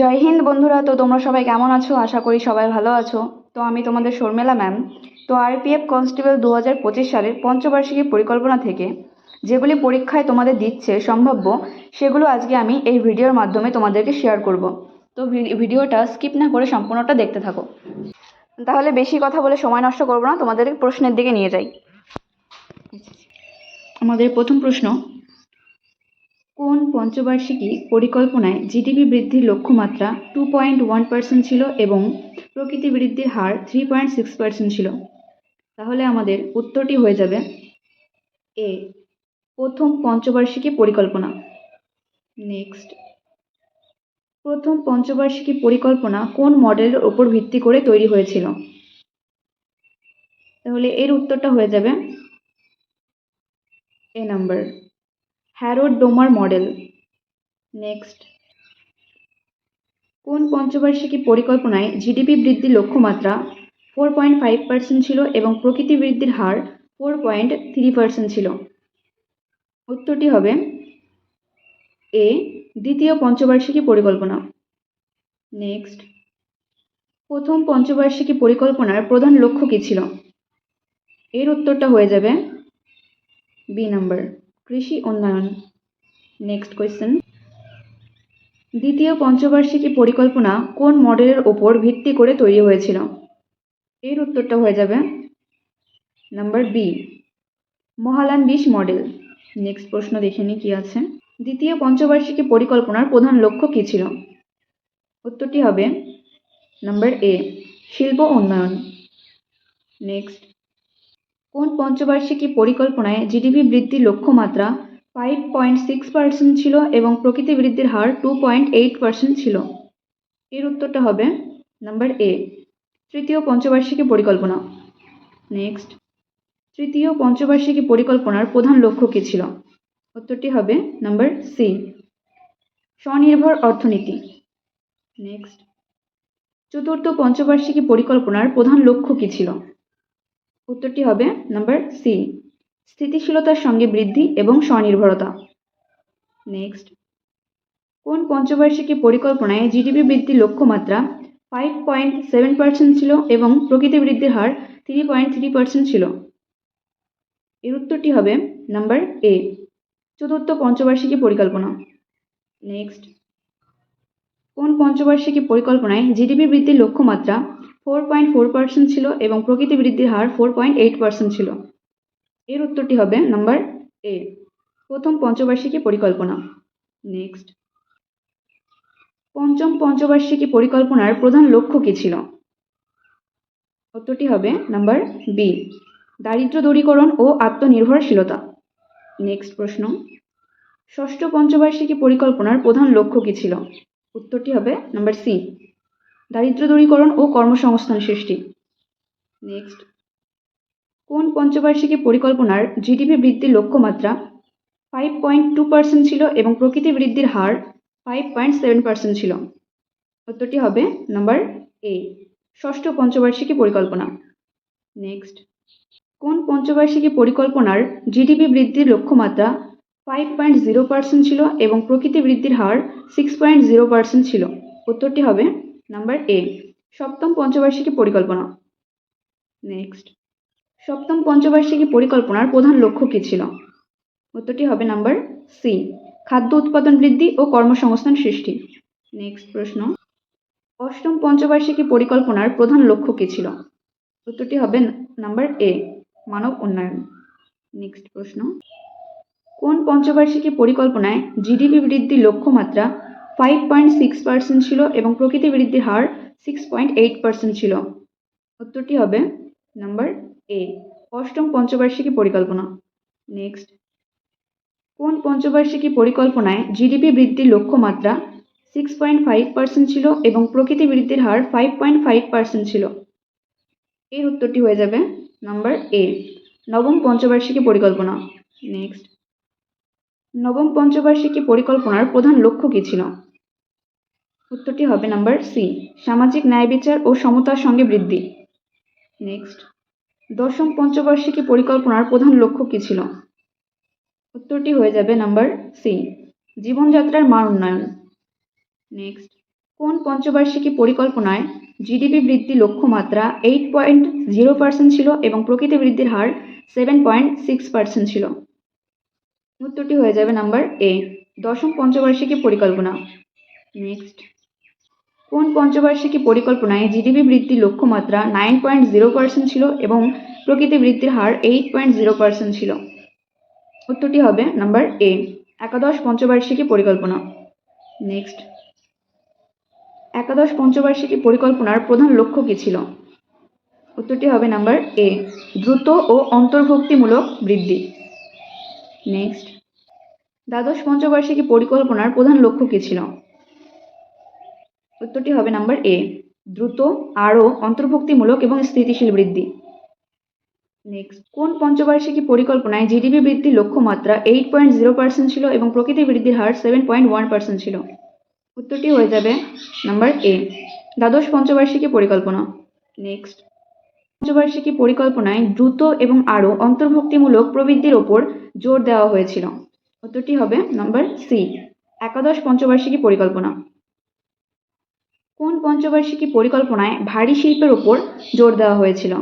জয় হিন্দ বন্ধুরা, তো তোমরা সবাই কেমন আছো? আশা করি সবাই ভালো আছো। তো আমি তোমাদের শর্মিলা ম্যাম। তো আরপিএফ কনস্টেবল দু হাজার পঁচিশ সালের পঞ্চবার্ষিকী পরিকল্পনা থেকে যেগুলি পরীক্ষায় তোমাদের দিচ্ছে সম্ভাব্য, সেগুলো আজকে আমি এই ভিডিওর মাধ্যমে তোমাদেরকে শেয়ার করব। তো ভিডিওটা স্কিপ না করে সম্পূর্ণটা দেখতে থাকো। তাহলে বেশি কথা বলে সময় নষ্ট করব না, তোমাদের প্রশ্নের দিকে নিয়ে যাই। আমাদের প্রথম প্রশ্ন কোন পঞ্চবার্ষিকী পরিকল্পনায় জিডিপি বৃদ্ধির লক্ষ্যমাত্রা টু পয়েন্ট ওয়ান পার্সেন্ট ছিল এবং প্রকৃতি বৃদ্ধির হার থ্রি পয়েন্ট সিক্স পার্সেন্ট ছিল? তাহলে আমাদের উত্তরটি হয়ে যাবে এ প্রথম পঞ্চবার্ষিকী পরিকল্পনা। নেক্সট প্রথম পঞ্চবার্ষিকী পরিকল্পনা কোন মডেলের ওপর ভিত্তি করে তৈরি হয়েছিল? তাহলে এর উত্তরটা হয়ে যাবে A number Harrod Domar model. Next কোন পঞ্চবার্ষিকী পরিকল্পনায় জিডিপি বৃদ্ধির লক্ষ্যমাত্রা ফোর পয়েন্ট ফাইভ পার্সেন্ট ছিল এবং প্রকৃতি বৃদ্ধির হার ফোর পয়েন্ট থ্রি পার্সেন্ট ছিল? উত্তরটি হবে এ, দ্বিতীয় পঞ্চবার্ষিকী পরিকল্পনা। নেক্সট প্রথম পঞ্চবার্ষিকী পরিকল্পনার প্রধান লক্ষ্য কী ছিল? এর উত্তরটা হয়ে যাবে বি নাম্বার। কৃষি উন্নয়ন। নেক্সট কোয়েশ্চেন দ্বিতীয় পঞ্চবার্ষিকী পরিকল্পনা কোন মডেলের ওপর ভিত্তি করে তৈরি হয়েছিল? এর উত্তরটা হয়ে যাবে নাম্বার বি মহালান বিশ মডেল। নেক্সট প্রশ্ন দেখে নিই কী আছে। দ্বিতীয় পঞ্চবার্ষিকী পরিকল্পনার প্রধান লক্ষ্য কী ছিল? উত্তরটি হবে নাম্বার এ শিল্প উন্নয়ন। নেক্সট কোন পঞ্চবার্ষিকী পরিকল্পনায় জিডিপি বৃদ্ধির লক্ষ্যমাত্রা ফাইভ পয়েন্ট সিক্স পার্সেন্ট ছিল এবং প্রকৃতি বৃদ্ধির হার টু পয়েন্ট এইট পার্সেন্ট ছিল? এর উত্তরটা হবে নাম্বার এ তৃতীয় পঞ্চবার্ষিকী পরিকল্পনা। নেক্সট তৃতীয় পঞ্চবার্ষিকী পরিকল্পনার প্রধান লক্ষ্য কী ছিল? উত্তরটি হবে নাম্বার সি স্বনির্ভর অর্থনীতি। নেক্সট চতুর্থ পঞ্চবার্ষিকী পরিকল্পনার প্রধান লক্ষ্য কী ছিল? উত্তরটি হবে নাম্বার সি স্থিতিশীলতার সঙ্গে বৃদ্ধি এবং স্বনির্ভরতা। নেক্সট কোন পঞ্চবার্ষিকী পরিকল্পনায় জিডিপি বৃদ্ধির লক্ষ্যমাত্রা ফাইভ পয়েন্ট সেভেন পার্সেন্ট ছিল এবং প্রকৃতি বৃদ্ধির হার থ্রি পয়েন্ট থ্রি পার্সেন্ট ছিল? এর উত্তরটি হবে নাম্বার এ চতুর্থ পঞ্চবার্ষিকী পরিকল্পনা। নেক্সট কোন পঞ্চবার্ষিকী পরিকল্পনায় জিডিপি বৃদ্ধির লক্ষ্যমাত্রা ফোর পয়েন্ট ফোর পার্সেন্ট ছিল এবং প্রকৃতি বৃদ্ধির হার ফোর পয়েন্ট এইট পার্সেন্ট ছিল। এর উত্তরটি হবে নাম্বার এ প্রথম পঞ্চবার্ষিকী পরিকল্পনা। নেক্সট পঞ্চম পঞ্চবার্ষিকী পরিকল্পনার প্রধান লক্ষ্য কী ছিল? উত্তরটি হবে নাম্বার বি দারিদ্র দূরীকরণ ও আত্মনির্ভরশীলতা। নেক্সট প্রশ্ন, ষষ্ঠ পঞ্চবার্ষিকী পরিকল্পনার প্রধান লক্ষ্য কী ছিল? উত্তরটি হবে নাম্বার সি দারিদ্র দূরীকরণ ও কর্মসংস্থান সৃষ্টি। নেক্সট কোন পঞ্চবার্ষিকী পরিকল্পনার জিডিপি বৃদ্ধির লক্ষ্যমাত্রা ফাইভ পয়েন্ট টু পার্সেন্ট ছিল এবং প্রকৃতি বৃদ্ধির হার ফাইভ পয়েন্ট সেভেন পার্সেন্ট ছিল? উত্তরটি হবে নাম্বার এ ষষ্ঠ পঞ্চবার্ষিকী পরিকল্পনা। নেক্সট কোন পঞ্চবার্ষিকী পরিকল্পনার জিডিপি বৃদ্ধির লক্ষ্যমাত্রা ফাইভ পয়েন্ট জিরো পার্সেন্ট ছিল এবং প্রকৃতি বৃদ্ধির হার সিক্স পয়েন্ট জিরো পার্সেন্ট ছিল? উত্তরটি হবে নাম্বার এ সপ্তম পঞ্চবার্ষিকী পরিকল্পনা। নেক্সট সপ্তম পঞ্চবার্ষিকী পরিকল্পনার প্রধান লক্ষ্য কী ছিল? উত্তরটি হবে নাম্বার সি খাদ্য উৎপাদন বৃদ্ধি ও কর্মসংস্থান সৃষ্টি। নেক্সট প্রশ্ন. অষ্টম পঞ্চবার্ষিকী পরিকল্পনার প্রধান লক্ষ্য কী ছিল? উত্তরটি হবে নাম্বার এ মানব উন্নয়ন। নেক্সট প্রশ্ন. কোন পঞ্চবার্ষিকী পরিকল্পনায় জিডিপি বৃদ্ধির লক্ষ্যমাত্রা ফাইভ পয়েন্ট সিক্স পার্সেন্ট ছিল এবং প্রকৃতি বৃদ্ধির হার সিক্স পয়েন্ট এইট পার্সেন্ট ছিল। উত্তরটি হবে নাম্বার এ অষ্টম পঞ্চবার্ষিকী পরিকল্পনা। নেক্সট কোন পঞ্চবার্ষিকী পরিকল্পনায় জিডিপি বৃদ্ধির লক্ষ্যমাত্রা সিক্স পয়েন্ট ফাইভ পার্সেন্ট ছিল এবং প্রকৃতি বৃদ্ধির হার ফাইভ পয়েন্ট ফাইভ পার্সেন্ট ছিল? এর উত্তরটি হয়ে যাবে নাম্বার এ নবম পঞ্চবার্ষিকী পরিকল্পনা। নেক্সট নবম পঞ্চবার্ষিকী পরিকল্পনার প্রধান লক্ষ্য কী ছিল? উত্তরটি হবে নাম্বার সি সামাজিক ন্যায় বিচার ও সমতার সঙ্গে বৃদ্ধি। নেক্সট দশম পঞ্চবার্ষিকী পরিকল্পনার প্রধান লক্ষ্য কী ছিল? উত্তরটি হয়ে যাবে নাম্বার সি জীবনযাত্রার মান উন্নয়ন। নেক্সট কোন পঞ্চবার্ষিকী পরিকল্পনায় জিডিপি বৃদ্ধি লক্ষ্যমাত্রা এইট পয়েন্ট জিরো পার্সেন্ট ছিল এবং প্রকৃতি বৃদ্ধির হার সেভেন পয়েন্ট সিক্স পার্সেন্ট ছিল? উত্তরটি হয়ে যাবে নাম্বার এ দশম পঞ্চবার্ষিকী পরিকল্পনা। নেক্সট কোন পঞ্চবার্ষিকী পরিকল্পনায় জিডিপি বৃদ্ধির লক্ষ্যমাত্রা নাইন পয়েন্ট জিরো পার্সেন্ট ছিল এবং প্রকৃতি বৃদ্ধির হার এইট পয়েন্ট জিরো পার্সেন্ট ছিল? উত্তরটি হবে নাম্বার এ একাদশ পঞ্চবার্ষিকী পরিকল্পনা। নেক্সট একাদশ পঞ্চবার্ষিকী পরিকল্পনার প্রধান লক্ষ্য কী ছিল? উত্তরটি হবে নাম্বার এ দ্রুত ও অন্তর্ভুক্তিমূলক বৃদ্ধি। নেক্সট দ্বাদশ পঞ্চবার্ষিকী পরিকল্পনার প্রধান লক্ষ্য কী ছিল? উত্তরটি হবে নাম্বার এ দ্রুত, আরও, অন্তর্ভুক্তিমূলক এবং স্থিতিশীল বৃদ্ধি। নেক্সট কোন পঞ্চবার্ষিকী পরিকল্পনায় জিডিপি বৃদ্ধির লক্ষ্যমাত্রা এইট পয়েন্ট জিরো পার্সেন্ট ছিল এবং প্রকৃতি বৃদ্ধির হার সেভেন পয়েন্ট ওয়ান পার্সেন্ট ছিল? উত্তরটি হয়ে যাবে নাম্বার এ দ্বাদশ পঞ্চবার্ষিকী পরিকল্পনা। নেক্সট পঞ্চবার্ষিকী পরিকল্পনায় দ্রুত এবং আরও অন্তর্ভুক্তিমূলক প্রবৃদ্ধির ওপর জোর দেওয়া হয়েছিল। উত্তরটি হবে নাম্বার সি একাদশ পঞ্চবার্ষিকী পরিকল্পনা। কোন পঞ্চবার্ষিকী পরিকল্পনায় ভারী শিল্পের ওপর জোর দেওয়া হয়েছিল?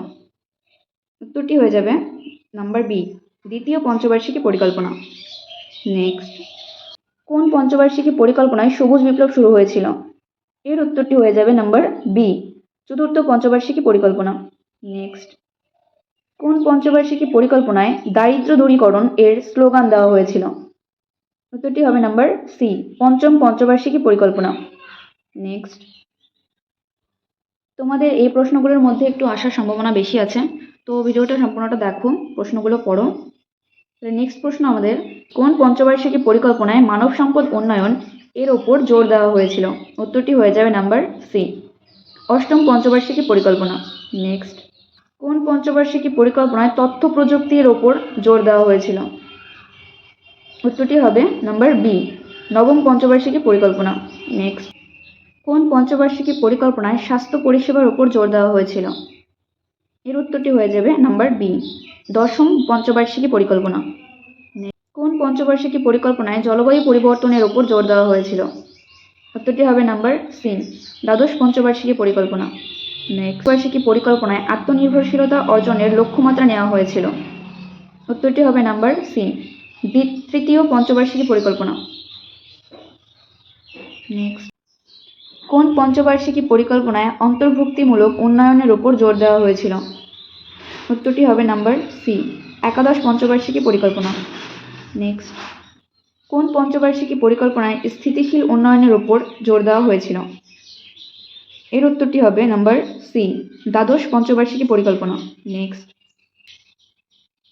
উত্তরটি হয়ে যাবে নাম্বার বি, দ্বিতীয় পঞ্চবার্ষিকী পরিকল্পনা। নেক্সট কোন পঞ্চবার্ষিকী পরিকল্পনায় সবুজ বিপ্লব শুরু হয়েছিল? এর উত্তরটি হয়ে যাবে নাম্বার বি, চতুর্থ পঞ্চবার্ষিকী পরিকল্পনা। নেক্সট কোন পঞ্চবার্ষিকী পরিকল্পনায় দারিদ্র দূরীকরণ এর স্লোগান দেওয়া হয়েছিল? উত্তরটি হবে নাম্বার সি, পঞ্চম পঞ্চবার্ষিকী পরিকল্পনা। নেক্সট তোমাদের এই প্রশ্নগুলোর মধ্যে একটু আসার সম্ভাবনা বেশি আছে। তো ভিডিওটা সম্পূর্ণটা দেখো, প্রশ্নগুলো পড়ো। নেক্সট প্রশ্ন আমাদের, কোন পঞ্চবার্ষিকী পরিকল্পনায় মানব সম্পদ উন্নয়ন এর ওপর জোর দেওয়া হয়েছিল? উত্তরটি হয়ে যাবে নাম্বার সি অষ্টম পঞ্চবার্ষিকী পরিকল্পনা। নেক্সট কোন পঞ্চবার্ষিকী পরিকল্পনায় তথ্য প্রযুক্তির ওপর জোর দেওয়া হয়েছিল? উত্তরটি হবে নাম্বার বি নবম পঞ্চবার্ষিকী পরিকল্পনা। নেক্সট কোন পঞ্চবার্ষিকী পরিকল্পনায় স্বাস্থ্য পরিষেবার ওপর জোর দেওয়া হয়েছিল? এর উত্তরটি হয়ে যাবে নাম্বার বি, দশম পঞ্চবার্ষিকী পরিকল্পনা। কোন পঞ্চবার্ষিকী পরিকল্পনায় জলবায়ু পরিবর্তনের ওপর জোর দেওয়া হয়েছিল? উত্তরটি হবে নাম্বার সি, দ্বাদশ পঞ্চবার্ষিকী পরিকল্পনা। নেক্সট বার্ষিকী পরিকল্পনায় আত্মনির্ভরশীলতা অর্জনের লক্ষ্যমাত্রা নেওয়া হয়েছিল। উত্তরটি হবে নাম্বার সি তৃতীয় পঞ্চবার্ষিকী পরিকল্পনা। নেক্সট। কোন পঞ্চবার্ষিকী পরিকল্পনায় অন্তর্ভুক্তিমূলক উন্নয়নের ওপর জোর দেওয়া হয়েছিল? উত্তরটি হবে নাম্বার সি একাদশ পঞ্চবার্ষিকী পরিকল্পনা। নেক্সট কোন পঞ্চবার্ষিকী পরিকল্পনায় স্থিতিশীল উন্নয়নের ওপর জোর দেওয়া হয়েছিল? এর উত্তরটি হবে নাম্বার সি দ্বাদশ পঞ্চবার্ষিকী পরিকল্পনা। নেক্সট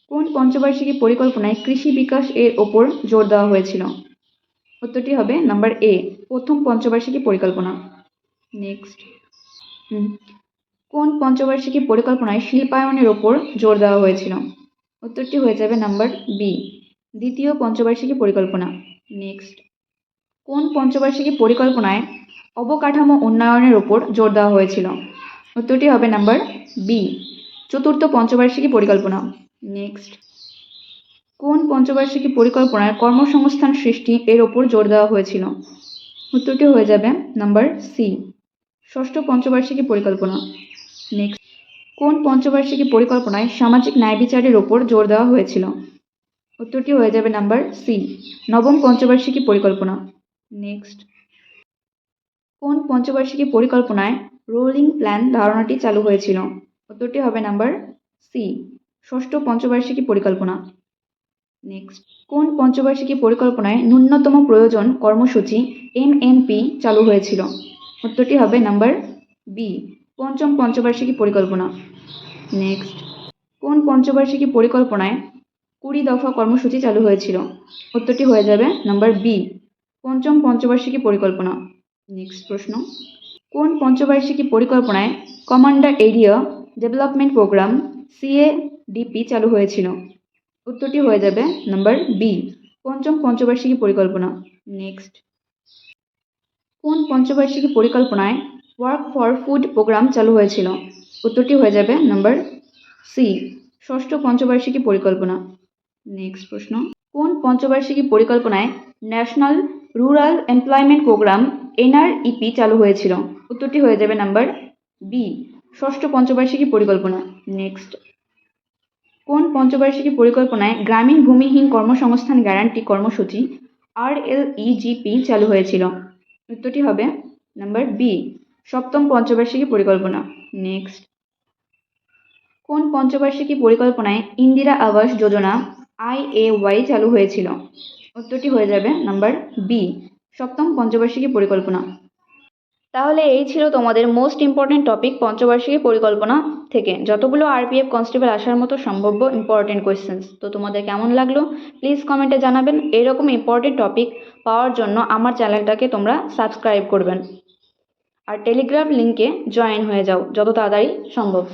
কোন পঞ্চবার্ষিকী পরিকল্পনায় কৃষি বিকাশ এর ওপর জোর দেওয়া হয়েছিল? উত্তরটি হবে নাম্বার এ প্রথম পঞ্চবার্ষিকী পরিকল্পনা। নেক্সট কোন পঞ্চবার্ষিকী পরিকল্পনায় শিল্পায়নের ওপর জোর দেওয়া হয়েছিল? উত্তরটি হয়ে যাবে নাম্বার বি দ্বিতীয় পঞ্চবার্ষিকী পরিকল্পনা। নেক্সট কোন পঞ্চবার্ষিকী পরিকল্পনায় অবকাঠামো উন্নয়নের ওপর জোর দেওয়া হয়েছিল? উত্তরটি হবে নাম্বার বি চতুর্থ পঞ্চবার্ষিকী পরিকল্পনা। নেক্সট কোন পঞ্চবার্ষিকী পরিকল্পনায় কর্মসংস্থান সৃষ্টি এর ওপর জোর দেওয়া হয়েছিল? উত্তরটি হয়ে যাবে নাম্বার সি। ষষ্ঠ পঞ্চবার্ষিকী পরিকল্পনা। নেক্সট কোন পঞ্চবার্ষিকী পরিকল্পনায় সামাজিক ন্যায় বিচারের ওপর জোর দেওয়া হয়েছিল? উত্তরটি হয়ে যাবে নাম্বার সি, নবম পঞ্চবার্ষিকী পরিকল্পনা। নেক্সট কোন পঞ্চবার্ষিকী পরিকল্পনায় রোলিং প্ল্যান ধারণাটি চালু হয়েছিল? উত্তরটি হবে নাম্বার সি, ষষ্ঠ পঞ্চবার্ষিকী পরিকল্পনা। নেক্সট কোন পঞ্চবার্ষিকী পরিকল্পনায় ন্যূনতম প্রয়োজন কর্মসূচি এমএনপি চালু হয়েছিল? উত্তরটি হবে নাম্বার বি পঞ্চম পঞ্চবার্ষিকী পরিকল্পনা। নেক্সট কোন পঞ্চবার্ষিকী পরিকল্পনায় কুড়ি দফা কর্মসূচি চালু হয়েছিল? উত্তরটি হয়ে যাবে নাম্বার বি পঞ্চম পঞ্চবার্ষিকী পরিকল্পনা। নেক্সট প্রশ্ন, কোন পঞ্চবার্ষিকী পরিকল্পনায় commander area development programme CADP চালু হয়েছিল? উত্তরটি হয়ে যাবে নাম্বার বি পঞ্চম পঞ্চবার্ষিকী পরিকল্পনা। নেক্সট কোন পঞ্চবার্ষিকী পরিকল্পনায় ওয়ার্ক ফর ফুড প্রোগ্রাম চালু হয়েছিল? উত্তরটি হয়ে যাবে নাম্বার সি ষষ্ঠ পঞ্চবার্ষিকী পরিকল্পনা। নেক্সট প্রশ্ন, কোন পঞ্চবার্ষিকী পরিকল্পনায় national rural employment programme NREP চালু হয়েছিল? উত্তরটি হয়ে যাবে নাম্বার বি ষষ্ঠ পঞ্চবার্ষিকী পরিকল্পনা। নেক্সট কোন পঞ্চবার্ষিকী পরিকল্পনায় গ্রামীণ ভূমিহীন কর্মসংস্থান গ্যারান্টি কর্মসূচি আর এল ইজিপি চালু হয়েছিল? উত্তরটি হবে নাম্বার বি সপ্তম পঞ্চবার্ষিকী পরিকল্পনা। নেক্সট কোন পঞ্চবার্ষিকী পরিকল্পনায় ইন্দিরা আবাস যোজনা আইএওয়াই চালু হয়েছিল? উত্তরটি হয়ে যাবে নাম্বার বি সপ্তম পঞ্চবার্ষিকী পরিকল্পনা। তাহলে এই ছিল তোমাদের মোস্ট ইম্পর্টেন্ট টপিক পঞ্চবার্ষিকী পরিকল্পনা থেকে। যতগুলো আরপিএফ কনস্টেবল আসার মতো সম্ভাব্য ইম্পর্টেন্ট কোয়েশ্চেন্স তো তোমাদের কেমন লাগল? প্লিজ কমেন্টে জানাবেন। এরকম ইম্পর্টেন্ট টপিক পাওয়ার জন্য আমার চ্যানেলটাকে তোমরা সাবস্ক্রাইব করবেন। আর টেলিগ্রাম লিঙ্কে জয়েন হয়ে যাও, যত তাড়াতাড়ি সম্ভব।